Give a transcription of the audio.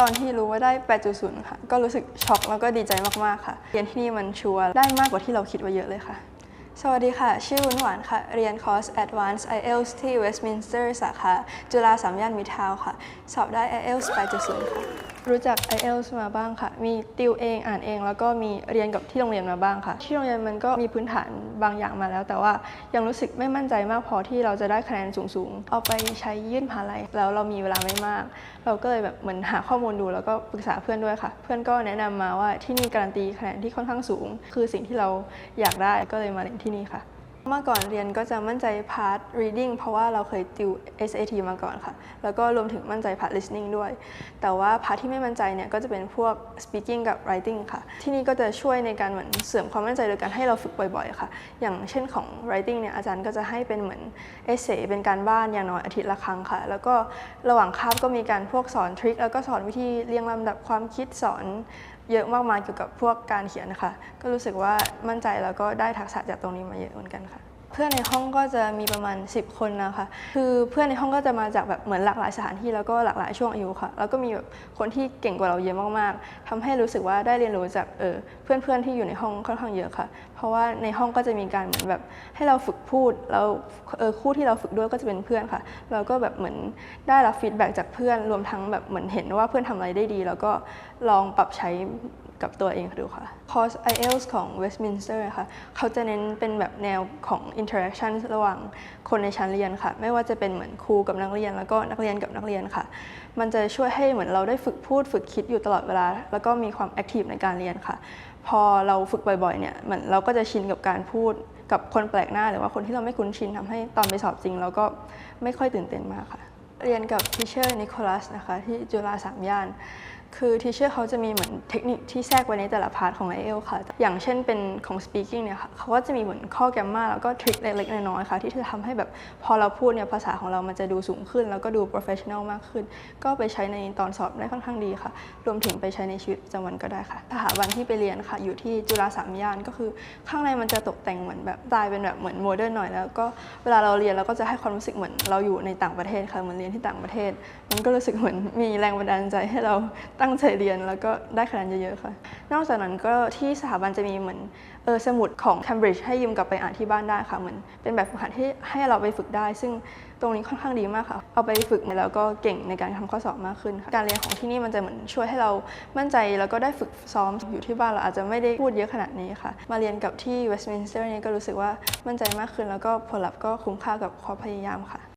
ตอนที่รู้ว่าได้ 8.0 ค่ะ ก็รู้สึกช็อกแล้วก็ดีใจมากๆ ค่ะ เรียนที่นี่มันชัวร์ได้มากกว่าที่เราคิดไว้เยอะเลยค่ะ สวัสดีค่ะ ชื่อวุ้นหวานค่ะ เรียนคอร์ส Advanced IELTS ที่ Westminster สาขา จุฬาสามย่านมิทาวค่ะ สอบได้ IELTS 8.0 ค่ะ รู้จัก IELTS มาบ้างค่ะ มีติวเองอ่านเอง แล้วก็มีเรียนกับที่โรงเรียนมาบ้างค่ะ ที่โรงเรียนมันก็มีพื้นฐานบางอย่างมาแล้ว แต่ว่ายังรู้สึกไม่มั่นใจมากพอที่เราจะได้คะแนนสูงๆ เอาไปใช้ยื่นมหาลัยแล้วเรามีเวลาไม่มาก เราก็เลยแบบเหมือนหาข้อมูลดูแล้วก็ปรึกษาเพื่อนด้วยค่ะ เพื่อนก็แนะนำมาว่าที่นี่การันตีคะแนนที่ค่อนข้างสูง คือสิ่งที่เราอยากได้ก็เลยมาเรียนที่นี่ค่ะ เมื่อก่อนเรียนก็จะมั่นใจพาร์ท reading เพราะว่าเราเคยติว SAT มาก่อนค่ะ แล้วก็รวมถึงมั่นใจพาร์ท listening ด้วย แต่ว่าพาร์ทที่ไม่มั่นใจเนี่ยก็จะเป็นพวก speaking กับ writing ค่ะ ที่นี่ก็จะช่วยในการเหมือนเสริมความมั่นใจโดยการให้เราฝึกบ่อยๆ ค่ะ อย่างเช่นของ writing เนี่ยอาจารย์ก็จะให้เป็นเหมือน essay เป็นการบ้านอย่างน้อยอาทิตย์ละครั้งค่ะ แล้วก็ระหว่างคาบก็มีการพวกสอนทริคแล้วก็สอนวิธีเรียงลำดับความคิดสอน เยอะมากมายเกี่ยวกับพวกการเขียนนะคะ ก็รู้สึกว่ามั่นใจแล้วก็ได้ทักษะจากตรงนี้มาเยอะเหมือนกันค่ะ เพื่อนในห้องก็จะมีประมาณ 10 คนนะคะ คือเพื่อนในห้องก็จะมาจากแบบเหมือนหลากหลายสถานที่แล้วก็หลากหลายช่วงอายุค่ะ แล้วก็มีแบบคนที่เก่งกว่าเราเยอะมากๆทำให้รู้สึกว่าได้เรียนรู้จากเออเพื่อนๆที่อยู่ในห้องค่อนข้างเยอะค่ะ เพราะว่าในห้องก็จะมีการเหมือนแบบให้เราฝึกพูดแล้วเออคู่ที่เราฝึกด้วยก็จะเป็นเพื่อนค่ะ เราก็แบบเหมือนได้รับฟีดแบ็กจากเพื่อนรวมทั้งแบบเหมือนเห็นว่าเพื่อนทำอะไรได้ดี แล้วก็ลองปรับใช้ กับตัวเองดูค่ะ คอร์ส IELTS ของ Westminster ค่ะ เขาจะเน้นเป็นแบบแนวของ interaction ระหว่างคนในชั้นเรียนค่ะ ไม่ว่าจะเป็นเหมือนครูกับนักเรียน แล้วก็นักเรียนกับนักเรียนค่ะ มันจะช่วยให้เหมือนเราได้ฝึกพูดฝึกคิดอยู่ตลอดเวลา แล้วก็มีความ active ในการเรียนค่ะ พอเราฝึกบ่อยๆ เนี่ยเหมือนเราก็จะชินกับการพูดกับคนแปลกหน้า หรือว่าคนที่เราไม่คุ้นชินทำให้ตอนไปสอบจริง เราก็ไม่ค่อยตื่นเต้นมากค่ะ เรียนกับทิเชอร์นิโคลัสนะคะที่จุฬาสามย่าน คือทิเชอร์เขาจะมีเหมือนเทคนิคที่แทรกไว้ในแต่ละพาร์ทของ i อ l ค่ะ อย่างเช่นเป็นของ speaking เนี่ยค่ะเขาก็จะมีเหมือนข้อแกมมาแล้วก็ทริคเล็กๆน้อยๆค่ะ ที่จะทำให้แบบพอเราพูดเนี่ยภาษาของเรามันจะดูสูงขึ้น แล้วก็ดู professional มากขึ้น ก็ไปใช้ในตอนสอบได้ค่อนข้างดีค่ะ รวมถึงไปใช้ในชีวิตประจำวันก็ได้ค่ะสถาบันที่ไปเรียนค่ะ อยู่ที่จุฬาสามย่านก็คือ ข้างในมันจะตกแต่งเหมือนแบบสไตล์เป็นแบบเหมือนโมเดิร์นหน่อยแล้วก็เวลาเราเรียนเราก็จะให้ความรู้สึกเหมือนเราอยู่ในต่างประเทศค่ะเหมือนเรียนที่ต่างประเทศ มันก็รู้สึกเหมือนมีแรงบันดาลใจให้เราตั้งใจเรียนแล้วก็ได้คะแนนเยอะๆค่ะ นอกจากนั้นก็ที่สถาบันจะมีเหมือนเออสมุดของ Cambridge ให้ยืมกลับไปอ่านที่บ้านได้ค่ะเหมือนเป็นแบบฝึกหัดที่ให้เราไปฝึกได้ ซึ่งตรงนี้ค่อนข้างดีมากค่ะ เอาไปฝึกแล้วก็เก่งในการทำข้อสอบมากขึ้นค่ะการเรียนของที่นี่มันจะเหมือนช่วยให้เรามั่นใจแล้วก็ได้ฝึกซ้อมอยู่ที่บ้านเราอาจจะไม่ได้พูดเยอะขนาดนี้ค่ะ มาเรียนกับที่ Westminster นี่ก็รู้สึกว่ามั่นใจมากขึ้น แล้วก็ผลลัพธ์ก็คุ้มค่ากับความพยายามค่ะ